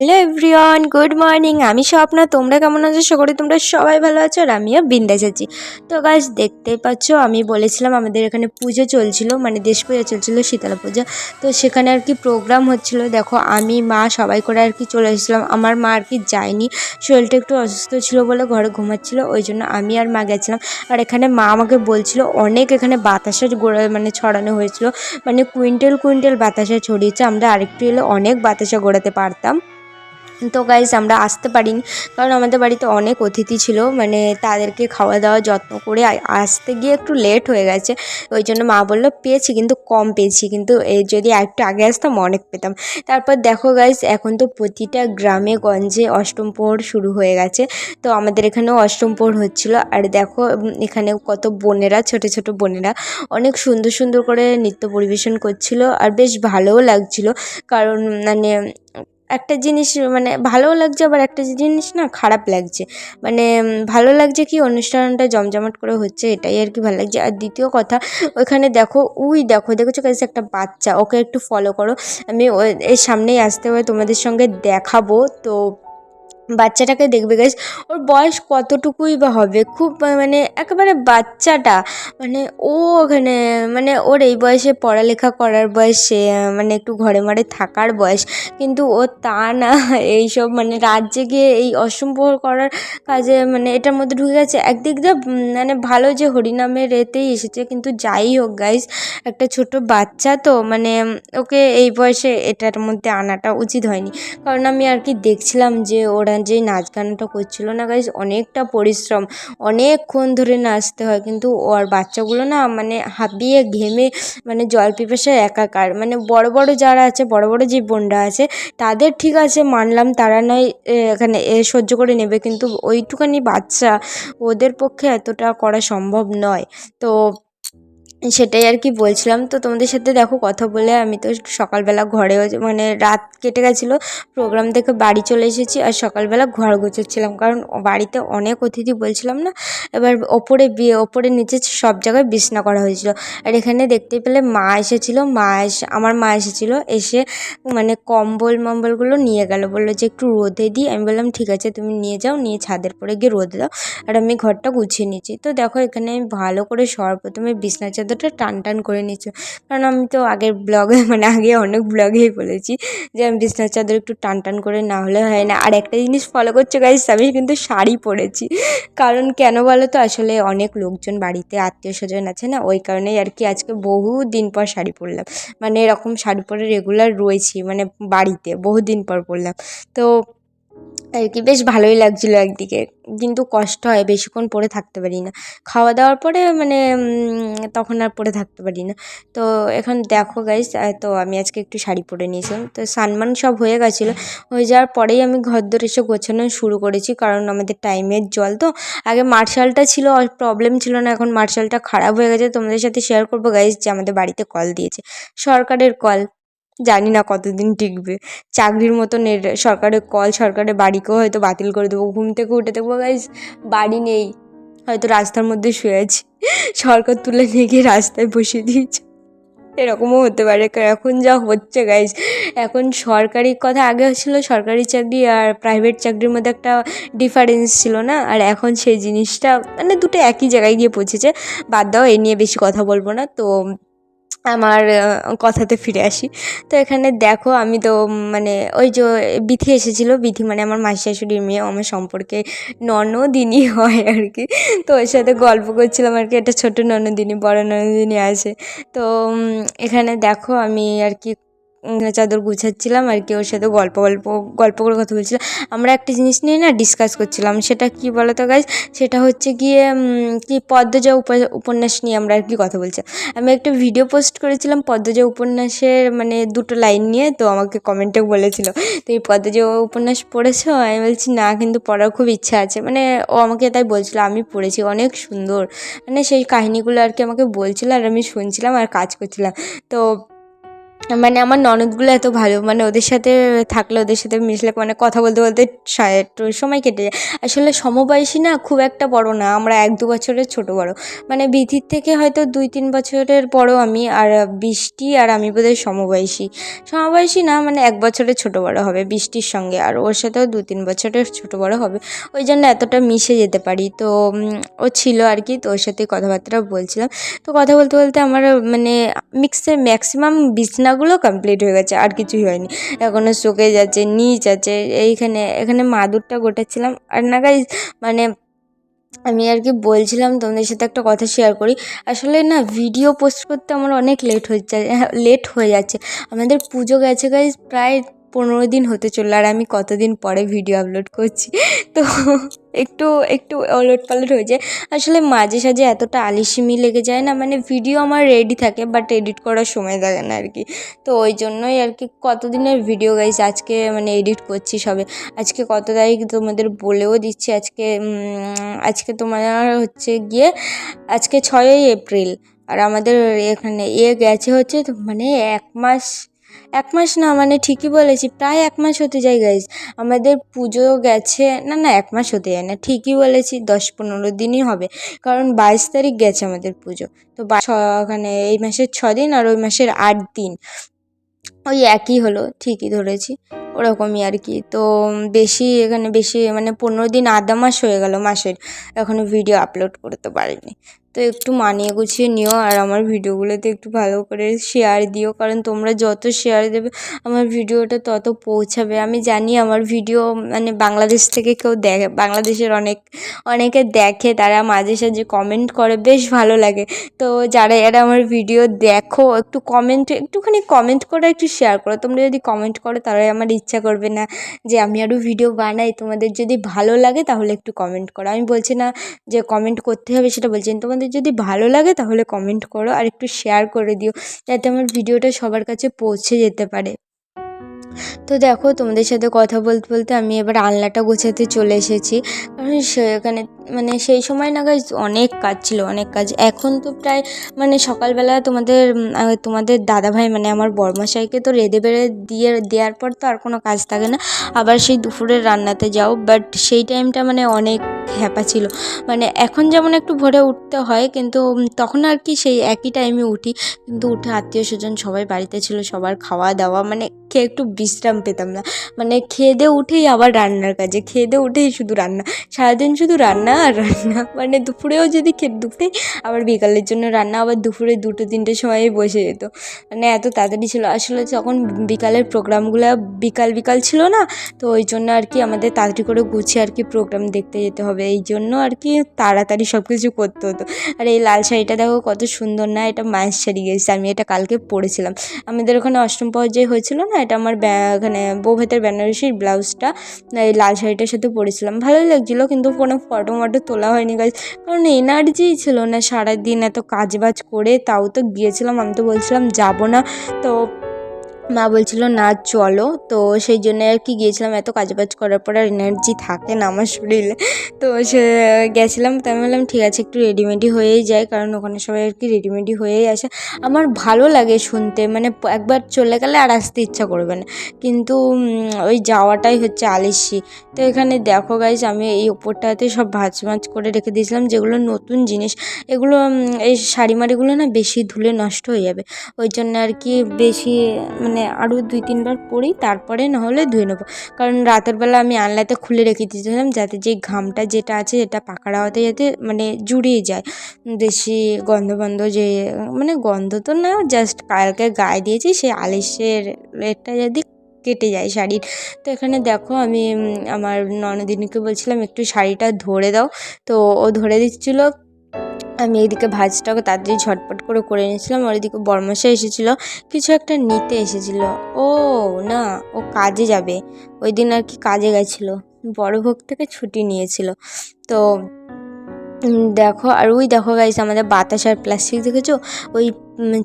Hello everyone good morning আমি স্বপ্ন, তোমরা কেমন আছো? আশা করি তোমরা সবাই ভালো আছো আর আমিও বিন্দাস আছি। তো গাছ দেখতে পাচ্ছ, আমি বলেছিলাম আমাদের এখানে পুজো চলছিল মানে দেশ পূজা চলছিল, শীতলা পূজা। তো সেখানে আর কি প্রোগ্রাম হচ্ছিল, দেখো আমি, মা, সবাই করে আর কি চলে এসেছিলাম। আমার মা আর কি যায়নি, শরীরটা একটু অসুস্থ ছিল বলে ঘরে ঘুমাচ্ছিল, ওই জন্য আমি আর মা গেছিলাম। আর এখানে মা আমাকে বলছিল, অনেক এখানে বাতাসের গোড়া মানে ছড়ানো হয়েছিল। মানে কুইন্টাল কুইন্টাল বাতাসা ছড়িয়েছে, আমরা আরেকটু এলে অনেক বাতাসা গোড়াতে পারতাম। তো গাইজ আমরা আসতে পারিনি। কারণ আমাদের বাড়িতে অনেক অতিথি ছিল মানে তাদেরকে খাওয়া দাওয়া যত্ন করে আসতে গিয়ে একটু লেট হয়ে গেছে। ওই জন্য মা বলল, পেয়েছি, কিন্তু কম পেয়েছি। কিন্তু এই যদি একটু আগে আসতাম, অনেক পেতাম। তারপর দেখো গাইজ এখন তো প্রতিটা গ্রামে, গঞ্জে অষ্টম প্রহর শুরু হয়ে গেছে। তো আমাদের এখানেও অষ্টম প্রহর হচ্ছিল। আর দেখো এখানে কত বোনেরা, ছোট ছোট বোনেরা অনেক সুন্দর সুন্দর করে নৃত্য পরিবেশন করছিল। আর বেশ ভালোও লাগছিল। কারণ মানে একটা জিনিস মানে ভালোও লাগছে, আবার একটা জিনিস না খারাপ লাগছে। মানে ভালো লাগছে কি অনুষ্ঠানটা জমজমাট করে হচ্ছে, এটাই আর কি ভালো লাগছে। আর দ্বিতীয় কথা, ওইখানে দেখো, উই দেখো, দেখেছ কাছে একটা বাচ্চা, ওকে একটু ফলো করো। আমি এর সামনেই আসতে হবে, তোমাদের সঙ্গে দেখাবো। তো বাচ্চাটাকে দেখবে গাইজ ওর বয়স কতটুকুই বা হবে? খুব মানে একেবারে বাচ্চাটা। মানে ও ওখানে মানে ওর এই বয়সে পড়ালেখা করার বয়স, সে মানে একটু ঘরে মারে থাকার বয়স। কিন্তু ও তা না, এইসব মানে রাত জেগে এই অসম্ভব করার কাজে মানে এটার মধ্যে ঢুকে গেছে। একদিক দিয়ে মানে ভালো যে হরিনামের এতেই এসেছে, কিন্তু যাই হোক গাইজ একটা ছোট বাচ্চা তো মানে ওকে এই বয়সে এটার মধ্যে আনাটা উচিত হয়নি। কারণ আমি আর কি দেখছিলাম যে ওরা যে নাচ গানটা করছিল না গাইজ অনেকটা পরিশ্রম। অনেকক্ষণ ধরে নাচতে হয়, কিন্তু ওর বাচ্চাগুলো না মানে হাঁপিয়ে ঘেমে মানে জল পিপাসায় একাকার। মানে বড় বড় যারা আছে, বড় বড় যে বোনরা আছে, তাদের ঠিক আছে, মানলাম তারা নয় এখানে সহ্য করে নেবে, কিন্তু ওইটুখানি বাচ্চা ওদের পক্ষে এতটা করা সম্ভব নয়। তো সেটাই আর কি বলছিলাম। তো তোমাদের সাথে দেখো কথা বলে আমি তো সকালবেলা ঘরেও মানে রাত কেটে গেছিল প্রোগ্রাম থেকে বাড়ি চলে এসেছি আর সকালবেলা ঘর গুছোচ্ছিলাম। কারণ বাড়িতে অনেক অতিথি বলছিলাম না, এবার ওপরে বিয়ে ওপরে নিচে সব জায়গায় বিছনা করা হয়েছিল। আর এখানে দেখতে পেলে মা এসেছিল, মা এসে, আমার মা এসেছিল, এসে মানে কম্বল মম্বলগুলো নিয়ে গেল। বলল যে একটু রোদে দিই। আমি বললাম, ঠিক আছে, তুমি নিয়ে যাও, নিয়ে ছাদের পরে গিয়ে রোদে দাও। আর আমি ঘরটা গুছিয়ে নিচ্ছি তো দেখো এখানে আমি ভালো করে সর্বপ্রথমে বিছনা চাদরটা টান টান করে নিচ্ছি কারণ আমি তো আগের ব্লগে মানে আগে অনেক ব্লগেই বলেছি যে আমি বিছনার চাদর একটু টান টান করে না হলে হয় না। আর একটা জিনিস ফলো করছ গাইস আমি কিন্তু শাড়ি পরেছি। কারণ কেন বলো তো, আসলে অনেক লোকজন বাড়িতে আত্মীয় স্বজন আছে না, ওই কারণেই আর কি আজকে বহু দিন পর শাড়ি পরলাম। মানে এরকম শাড়ি পরে রেগুলার রয়েছি মানে বাড়িতে বহু দিন পর পরলাম। তো আর কি, বেশ ভালোই লাগছিল একদিকে। কিন্তু কষ্ট হয়, বেশিক্ষণ পরে থাকতে পারি না। খাওয়া দাওয়ার পরে মানে তখন আর পরে থাকতে পারি না। তো এখন দেখো গাইজ তো আমি আজকে একটু শাড়ি পরে নিয়েছিলাম। তো সানমান সব হয়ে গেছিল। হয়ে যাওয়ার পরেই আমি ঘর দর এসে গোছানো শুরু করেছি, কারণ আমাদের টাইমের জল তো। আগে মার্শালটা ছিল প্রবলেম ছিল না, এখন মার্শালটা খারাপ হয়ে গেছে। তোমাদের সাথে শেয়ার করব গাইজ যে আমাদের বাড়িতে কল দিয়েছে। সরকারের কল জানি না কতদিন টিকবে। চাকরির মতন এর সরকারের কল সরকারের বাড়িকেও হয়তো বাতিল করে দেবো। ঘুম থেকে উঠে দেখব গাইজ বাড়ি নেই। হয়তো রাস্তার মধ্যে শুয়ে আছি। সরকার তুলে নিয়ে গিয়ে রাস্তায় বসিয়ে দিয়েছে। এরকমও হতে পারে। এখন যা হচ্ছে গাইজ এখন সরকারি কথা আগে ছিল সরকারি চাকরি আর প্রাইভেট চাকরির মধ্যে একটা ডিফারেন্স ছিল না? আর এখন সেই জিনিসটা মানে দুটো একই জায়গায় গিয়ে পৌঁছেছে। বাদ দাও এই নিয়ে বেশি কথা বলব না। তো আমার কথাতে ফিরে আসি। তো এখানে দেখো আমি তো মানে ওই যে বিথি এসেছিল, বিথি মানে আমার মাসি শাশুড়ির মেয়ে আমার সম্পর্কে ননদিনী হয় আর কি তো ওর সাথে গল্প করছিলাম আর কি একটা ছোটো ননদিনী, বড় ননদিনী আছে। তো এখানে দেখো আমি আর কি চাদর গুছাচ্ছিলাম আর কি ওর সাথে গল্প গল্প গল্প করে কথা বলছিলাম। আমরা একটা জিনিস নিয়ে না ডিসকাস করছিলাম, সেটা কি বলো তো গাইজ সেটা হচ্ছে গিয়ে কি পদ্মজা উপন্যাস নিয়ে আমরা আর কি কথা বলছি আমি একটা ভিডিও পোস্ট করেছিলাম পদ্মজা উপন্যাসের মানে দুটো লাইন নিয়ে, তো আমাকে কমেন্টে বলেছিল তো এই পদ্মজা উপন্যাস পড়েছো? আমি বলছি, না, কিন্তু পড়ার খুব ইচ্ছা আছে। মানে ও আমাকে তাই বলছিল, আমি পড়েছি, অনেক সুন্দর। মানে সেই কাহিনিগুলো আর কি আমাকে বলছিল আর আমি শুনছিলাম আর কাজ করছিলাম। তো মানে আমার ননদগুলো এত ভালো মানে ওদের সাথে থাকলে ওদের সাথে মিশলে মানে কথা বলতে বলতে একটু সময় কেটে যায়। আসলে সমবয়সী না খুব একটা বড় না, আমরা এক দু বছরের ছোট বড়। মানে বিধির থেকে হয়তো দুই তিন বছরের বড় আমি, আর বৃষ্টি আর আমি বোধহয় সমবয়সী। সমবয়সী না মানে এক বছরের ছোট বড় হবে বৃষ্টির সঙ্গে, আর ওর সাথেও দু তিন বছরের ছোট বড় হবে। ওই জন্য এতটা মিশে যেতে পারি। তো ও ছিল আর কি, তো ওর সাথে কথাবার্তা বলছিলাম। তো কথা বলতে বলতে আমার মানে মিক্সে ম্যাক্সিমাম বিছনাগুলো কমপ্লিট হয়ে গেছে, আর কিছুই হয়নি। এখনও শোকেজ আছে নিচ আছে, এইখানে, এখানে মাদুরটা গোটাচ্ছিলাম। আর না গাই মানে আমি আর কি বলছিলাম তোমাদের সাথে একটা কথা শেয়ার করি। আসলে না ভিডিও পোস্ট করতে আমার অনেক লেট হয়ে যায় লেট হয়ে যাচ্ছে। আমাদের পুজো গেছে গাইজ প্রায় পনেরো দিন হতে চলল আর আমি কতদিন পরে ভিডিও আপলোড করছি। তো একটু একটু ওলট পালট হয়ে যায়। আসলে মাঝে সাঝে এতটা আলিসিমি লেগে যায় না মানে ভিডিও আমার রেডি থাকে বাট এডিট করার সময় থাকে না আর কি তো ওই জন্যই আর কি কতদিনের ভিডিও গাইজ আজকে মানে এডিট করছি সবে। আজকে কত তারিখ তোমাদের বলেও দিচ্ছি, আজকে আজকে তোমার হচ্ছে গিয়ে, আজকে ছয়ই এপ্রিল। আর আমাদের এখানে এ গেছে হচ্ছে মানে এক মাস এক মাস না মানে ঠিকই বলেছি, প্রায় এক মাস হতে যায় গাইজ আমাদের পুজো গেছে, না না, এক মাস হতে যায় না, ঠিকই বলেছি, দশ পনেরো দিনই হবে, কারণ বাইশ তারিখ গেছে আমাদের পুজো। তো ওখানে এই মাসের ছ দিন আর ওই মাসের আট দিন। ওই একই হলো, ঠিকই ধরেছি, ওরকমই আর কি। তো বেশি এখানে বেশি মানে পনেরো দিন আধা মাস হয়ে গেল মাসের এখনও ভিডিও আপলোড করতে পারিনি। তো একটু মানিয়ে গুছিয়ে নিও আর আমার ভিডিওগুলোতে একটু ভালো করে শেয়ার দিও। কারণ তোমরা যত শেয়ার দেবে, আমার ভিডিওটা তত পৌঁছাবে। আমি জানি আমার ভিডিও মানে বাংলাদেশ থেকে কেউ দেখে বাংলাদেশের অনেক, অনেকে দেখে, তারা মাঝে সাঝে কমেন্ট করে, বেশ ভালো লাগে। তো যারা, এরা আমার ভিডিও দেখো, একটু কমেন্ট একটুখানি কমেন্ট করে একটু শেয়ার করো। তোমরা যদি কমেন্ট করো, তাহলে আমার ইচ্ছা করবে না যে আমি আরও ভিডিও বানাই। তোমাদের যদি ভালো লাগে, তাহলে একটু কমেন্ট করো। আমি বলছি না যে কমেন্ট করতে হবে, সেটা বলছি না। তোমাদের যদি ভালো লাগে তাহলে কমেন্ট করো আর একটু শেয়ার করে দিও, যাতে আমার ভিডিওটা সবার কাছে পৌঁছে যেতে পারে। তো দেখো তোমাদের সাথে কথা বলতে বলতে আমি এবার আলনাটা গোছাতে চলে এসেছি। কারণ সেখানে মানে সেই সময় না গাইজ অনেক কাজ ছিল, অনেক কাজ। এখন তো প্রায় মানে সকালবেলা তোমাদের তোমাদের দাদাভাই মানে আমার বড়মশাইকে তো রেঁধে বেড়ে দিয়ে, দেওয়ার পর তো আর কোনো কাজ থাকে না। আবার সেই দুপুরের রান্নাতে যাও। বাট সেই টাইমটা মানে অনেক হ্যাপা ছিল। মানে এখন যেমন একটু ভোরে উঠতে হয়, কিন্তু তখন আর কি সেই একই টাইমে উঠি। কিন্তু উঠে আত্মীয় স্বজন সবাই বাড়িতে ছিল, সবার খাওয়া দাওয়া মানে খেয়ে একটু বিশ্রাম পেতাম না। মানে খেয়ে দিয়ে উঠেই আবার রান্নার কাজে, খেয়ে দিয়ে উঠেই শুধু রান্না। সারাদিন শুধু রান্না আর রান্না। মানে দুপুরেও যদি খেয়ে দুপুরে, আবার বিকালের জন্য রান্না, আবার দুপুরে দুটো, তিনটের সময় বসে যেত। মানে এত তাড়াতাড়ি ছিল। আসলে যখন বিকালের প্রোগ্রামগুলো বিকাল বিকাল ছিল না, তো ওই জন্য আর কি আমাদের তাড়াতাড়ি করে গুছিয়ে আর কি প্রোগ্রাম দেখতে যেতে হবে। এই জন্য আর কি তাড়াতাড়ি সব কিছু করতে হতো। আর এই লাল শাড়িটা দেখো কত সুন্দর না, এটা মায়ের শাড়ি গেছে, আমি এটা কালকে পরেছিলাম। আমাদের ওখানে অষ্টম পর্যায়ে হয়েছিল না, এটা আমার ওখানে বৌভাতের বেনারসির ব্লাউজটা, এই লাল শাড়িটার সাথে পরেছিলাম। ভালোই লাগছিল, কিন্তু কোনো ফটো মটো তোলা হয়নি গাছ কারণ এনার্জিই ছিল না সারাদিন এত কাজ বাজ করে, তাও তো গিয়েছিলাম, আমি তো বলছিলাম যাব না। তো মা বলছিল, না, চলো। তো সেই জন্য আর কি গিয়েছিলাম, এত কাজ বাজ করার পর আর এনার্জি থাকে না আমার শরীরে। তো সে গেছিলাম, তো আমি বললাম, ঠিক আছে, একটু রেডিমেডি হয়েই যায় কারণ ওখানে সবাই আর কি রেডিমেডি হয়েই আসে। আমার ভালো লাগে শুনতে মানে একবার চলে গেলে আর আসতে ইচ্ছা করবে না। কিন্তু ওই যাওয়াটাই হচ্ছে আলিসি। তো এখানে দেখো গাইজ আমি এই ওপরটাতে সব ভাঁজ ভাঁজ করে রেখে দিয়েছিলাম, যেগুলো নতুন জিনিস। এগুলো এই শাড়ি মাড়িগুলো না বেশি ধুলে নষ্ট হয়ে যাবে। ওই জন্য আর কি বেশি মানে আরও দুই তিনবার পরি তারপরে না হলে ধুয়ে নেব। কারণ রাতের বেলা আমি আনলাতে খুলে রেখে দিয়েছিলাম যাতে যে ঘামটা যেটা আছে সেটা পাখার হাওয়াতে যাতে মানে জুড়িয়ে যায়। বেশি গন্ধ বন্ধ যে মানে গন্ধ তো না জাস্ট কালকে গায়ে দিয়েছি সেই আলিশের এটা যদি কেটে যায় শাড়ির। তো এখানে দেখো আমি আমার ননদিনীকে বলছিলাম, একটু শাড়িটা ধরে দাও। তো ও ধরে দিচ্ছিল আমি এদিকে ভাজটাকে তাড়াতাড়ি ঝটপট করে করে নিয়েছিলাম আর এদিকে বর্মশা এসেছিল, কিছু একটা নিতে এসেছিল। ও, না, ও কাজে যাবে। ওই দিন আর কি কাজে গেছিল। বড় ভোগ থেকে ছুটি নিয়েছিল। তো দেখো, আর ওই দেখো গাইস আমাদের বাতাসার প্লাস্টিক দেখেছ? ওই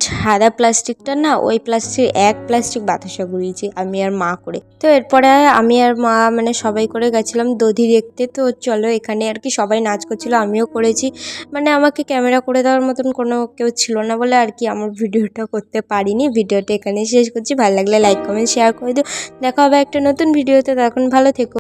সাদা প্লাস্টিকটা না, ওই প্লাস্টিক এক প্লাস্টিক বাতাসা ঘুরিয়েছি, আমি আর মা করে। তো এরপরে আমি আর মা মানে সবাই করে গেছিলাম দধি দেখতে, তো চলো এখানে আর কি সবাই নাচ করছিল, আমিও করেছি। মানে আমাকে ক্যামেরা করে দেওয়ার মতন কোনো কেউ ছিল না বলে আর কি আমার ভিডিওটা করতে পারিনি। ভিডিওটা এখানে শেষ করছি, ভালো লাগলে লাইক কমেন্ট শেয়ার করে দিও। দেখা হবে একটা নতুন ভিডিওতে তখন ভালো থেকো।